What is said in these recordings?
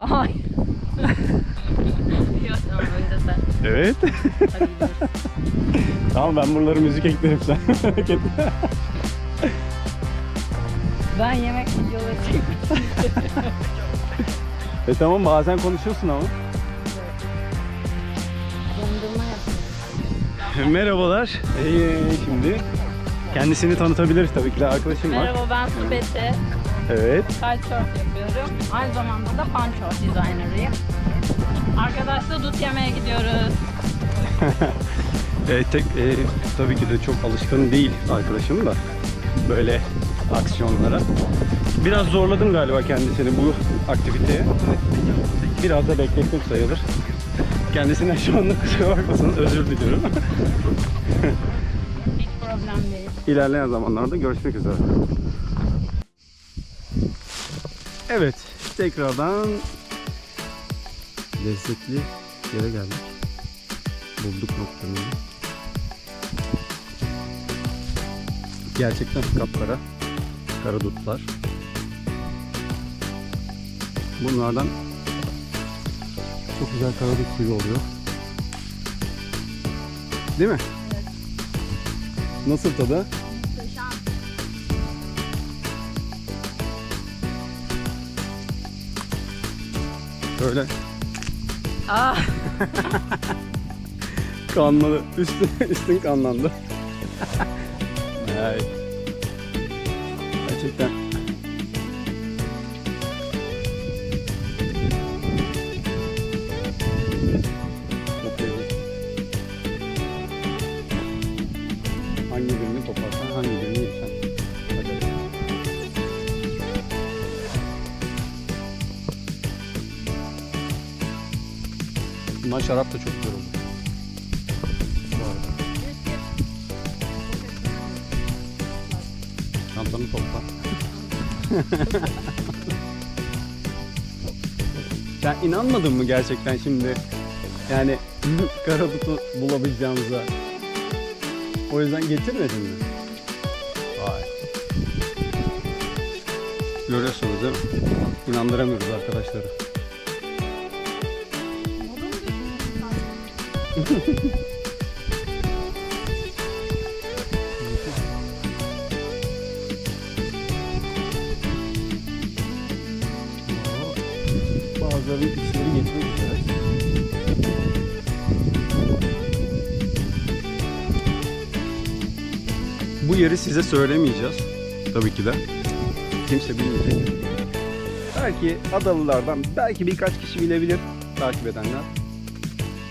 Ay. Evet. Tamam ben buraları müzik eklerim sen. Ben yemek videoları çekmiştim. E tamam bazen konuşuyorsun ama. Merhabalar. Ee, şimdi kendisini tanıtabilir tabii ki de arkadaşım var. Merhaba ben Su Beti. Evet. Kitesurf yapıyorum. Aynı zamanda da panço designer'ıyım. Arkadaşla dut yemeye gidiyoruz. E, tek, e, tabii ki de çok alışkın değil arkadaşım da böyle aksiyonlara. Biraz zorladım galiba kendisini bu aktiviteye. Biraz da beklettim sayılır. Kendisinden şu anda kusura bakmasın özür diliyorum. Hiç problem değil. İlerleyen zamanlarda görüşmek üzere. Evet, tekrardan lezzetli yere geldik. Bulduk noktamızı. Gerçekten kapkara karadutlar. Bunlardan çok güzel karadut suyu oluyor. Değil mi? Evet. Nasıl tadı? Böyle Ah. kanlı, üstün, üstün kanlandı. Ay. Gerçekten. Hangi birini koparsan, hangi birini yesen. Bundan şarap da çok güzel arada. Çantanı topla. Sen inanmadın mı gerçekten şimdi? Yani karabutu bulabileceğimize. O yüzden getirmedin mi? Vay. Görüyorsunuz değil mi? İnandıramıyoruz arkadaşları. Bazılarının işleri geçmek üzere. Bu yeri size söylemeyeceğiz. Tabii ki de. Kimse bilmeyecek. Belki Adalılardan belki birkaç kişi bilebilir takip edenler.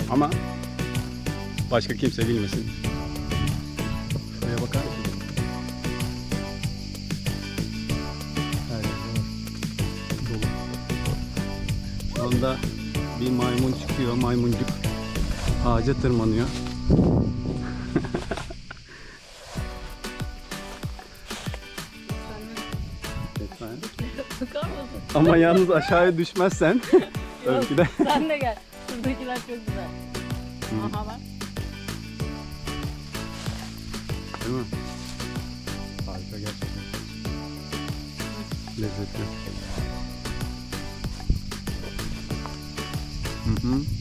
Ama başka kimse bilmesin. Şuraya bakar mısın? Şu anda bir maymun çıkıyor, maymuncuk ağaca tırmanıyor. Ama yalnız aşağıya düşmezsen Yok, belki de Sen de gel. Şuradakiler çok güzel. Aha bak. Değil mi? Hı hı.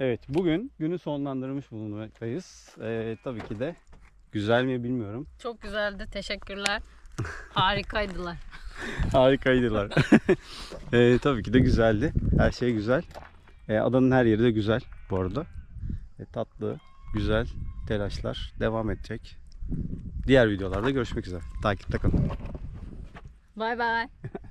Evet bugün günü sonlandırmış bulunmaktayız. Ee, tabii ki de güzel mi bilmiyorum. Çok güzeldi. Teşekkürler. Harikaydılar. Harikaydılar. Ee, tabii ki de güzeldi. Her şey güzel. Ee, adanın her yeri de güzel bu arada. Ee, tatlı, güzel telaşlar devam edecek. Diğer videolarda görüşmek üzere. Takipte kalın. Bay bay.